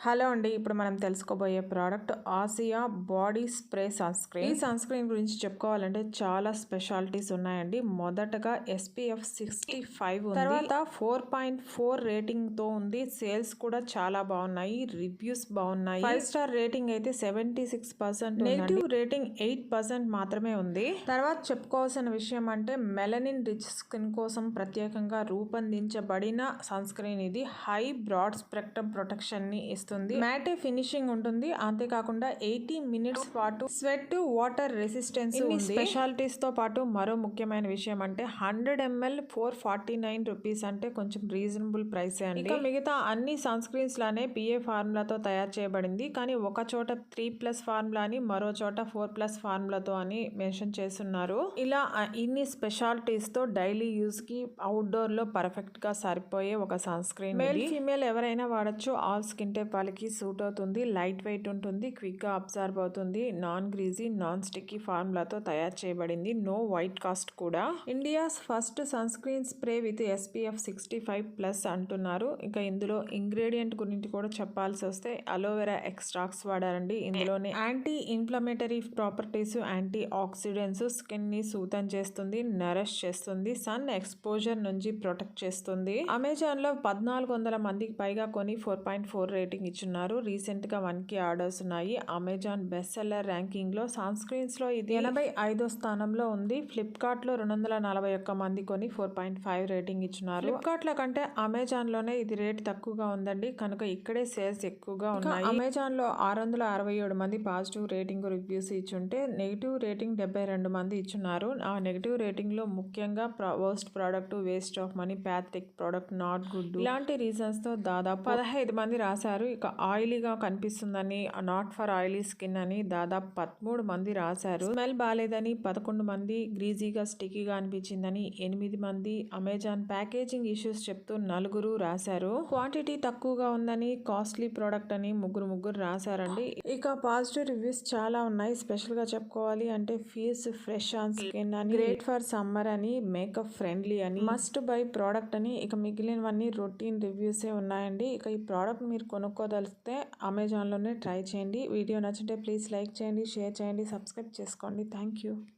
Hello అండి ఇప్పుడు మనం తెలుసుకోబోయే product Asia body spray sunscreen ఈ సన్ స్క్రీన్ గురించి చెప్పుకోవాలంటే చాలా స్పెషాలిటీస్ ఉన్నాయండి. మొదటగా ఎస్పీఎఫ్ సిక్స్టీ ఫైవ్ తర్వాత ఫోర్ పాయింట్ ఫోర్ రేటింగ్తో ఉంది. సేల్స్ కూడా చాలా బాగున్నాయి. రివ్యూస్ బాగున్నాయి. ఫైవ్ స్టార్ రేటింగ్ అయితే seventy six percent negative rating eight percent మాత్రమే ఉంది. తర్వాత చెప్పుకోవాల్సిన విషయం అంటే మెలనిన్ రిచ్ స్కిన్ కోసం ప్రత్యేకంగా రూపొందించబడిన సన్ స్క్రీన్ ఇది. హై బ్రాడ్ స్పెక్ట్రమ్ ప్రొటెక్షన్ని ఇస్తుంది. మ్యాటే ఫినిషింగ్ ఉంటుంది. అంతేకాకుండా ఎయిటీ మినిట్స్ పాటు స్వెట్ వాటర్ రెసిస్టెన్స్ స్పెషాలిటీస్తో పాటు మరో ముఖ్యమైన విషయం అంటే hundred M L four forty nine rupees అంటే కొంచెం రీజనబుల్ ప్రైస్ అండి. ఇంకా మిగతా అన్ని సన్ స్క్రీన్స్ లానే పిఏ ఫార్ములాతో తయారు చేయబడింది. కానీ ఒక చోట త్రీ ప్లస్ ఫార్ములా అని మరో చోట ఫోర్ ప్లస్ ఫార్ములాతో అని మెన్షన్ చేస్తున్నారు. ఇలా ఇన్ని స్పెషాలిటీస్తో డైలీ యూస్కి అవుట్డోర్లో పర్ఫెక్ట్గా సరిపోయే ఒక సన్ స్క్రీన్ మేల్ ఫీమేల్ ఎవరైనా వాడచ్చు. ఆల్ స్కిన్ టైప్ వాళ్ళకి సూట్ అవుతుంది లైట్ వెయిట్ ఉంటుంది క్విక్గా అబ్జర్వ్ అవుతుంది. నాన్ గ్రీజీ నాన్ స్టిక్కీ ఫార్ములాతో తయారు చేయబడింది. నో వైట్ కాస్ట్ కూడా. India's first sunscreen spray with SPF sixty five plus అంటున్నారు. ఇంకా ఇందులో ఇంగ్రీడియంట్ గురించి కూడా చెప్పాల్సి వస్తే అలోవెరా ఎక్స్ట్రాక్ట్స్ వాడారండి. ఇందులోనే anti inflammatory properties antioxidants స్కిన్ని సూతం చేస్తుంది నరష్ చేస్తుంది సన్ ఎక్స్పోజర్ నుంచి ప్రొటెక్ట్ చేస్తుంది. అమెజాన్లో పద్నాలుగు వందల మందికి పైగా కొని ఫోర్ పాయింట్ ఫోర్ రేటింగ్ ఇచ్చున్నారు రీసెంట్గా వన్కి ఆర్డర్స్ ఉన్నాయి. అమెజాన్ బెస్ట్ సెల్లర్ ర్యాంకింగ్లో సన్ స్క్రీన్స్లో ఇది ఎనభై ఐదో స్థానంలో ఉంది. ఫ్లిప్కార్ట్లో రెండు వందల నలభై ఒక్క మంది కొని ఫోర్ పాయింట్ ఫైవ్ రేటింగ్ ఇచ్చున్నారు ఫ్లిప్కార్ట్లో కంటే అమెజాన్లోనే ఇది రేట్ తక్కువగా ఉందండి. కనుక ఇక్కడే సేల్స్ ఎక్కువగా ఉన్నాయి. అమెజాన్లో ఆరు వందల అరవై ఏడు మంది పాజిటివ్ రేటింగ్ రివ్యూస్ ఇచ్చుంటే నెగిటివ్ రేటింగ్ డెబ్బై రెండు మంది ఇచ్చున్నారు ఆ నెగిటివ్ రేటింగ్లో ముఖ్యంగా worst product waste of money pathetic product not good. ఇలాంటి రీజన్స్తో దాదాపు పదహైదు మంది రాశారు. ఇక ఆయిలీగా కనిపిస్తుందని నాట్ ఫర్ ఆయిలీ స్కిన్ అని దాదాపు పదమూడు మంది రాశారు. స్మెల్ బాగాలేదని పదకొండు మంది గ్రీజీగా స్టికీగా అనిపించిందని ఎనిమిది మంది అమెజాన్ ప్యాకేజింగ్ ఇష్యూస్ చెప్తూ నలుగురు రాశారు. క్వాంటిటీ తక్కువగా ఉందని కాస్ట్లీ ప్రోడక్ట్ అని ముగ్గురు ముగ్గురు రాశారండి. ఇక పాజిటివ్ రివ్యూస్ చాలా ఉన్నాయి. స్పెషల్గా చెప్పుకోవాలి అంటే ఫీల్స్ ఫ్రెష్ ఆన్ స్కిన్ అని గ్రేట్ ఫర్ సమ్మర్ అని మేకప్ ఫ్రెండ్లీ అని మస్ట్ బై ప్రోడక్ట్ అని ఇక మిగిలినవన్నీ రొటీన్ రివ్యూసే ఉన్నాయండి. ఇక ఈ ప్రోడక్ట్ మీరు కొనుక్కోదలిస్తే అమెజాన్లోనే ట్రై చేయండి. వీడియో నచ్చితే ప్లీజ్ లైక్ చేయండి షేర్ చేయండి సబ్స్క్రైబ్ చేసుకోండి. Thank you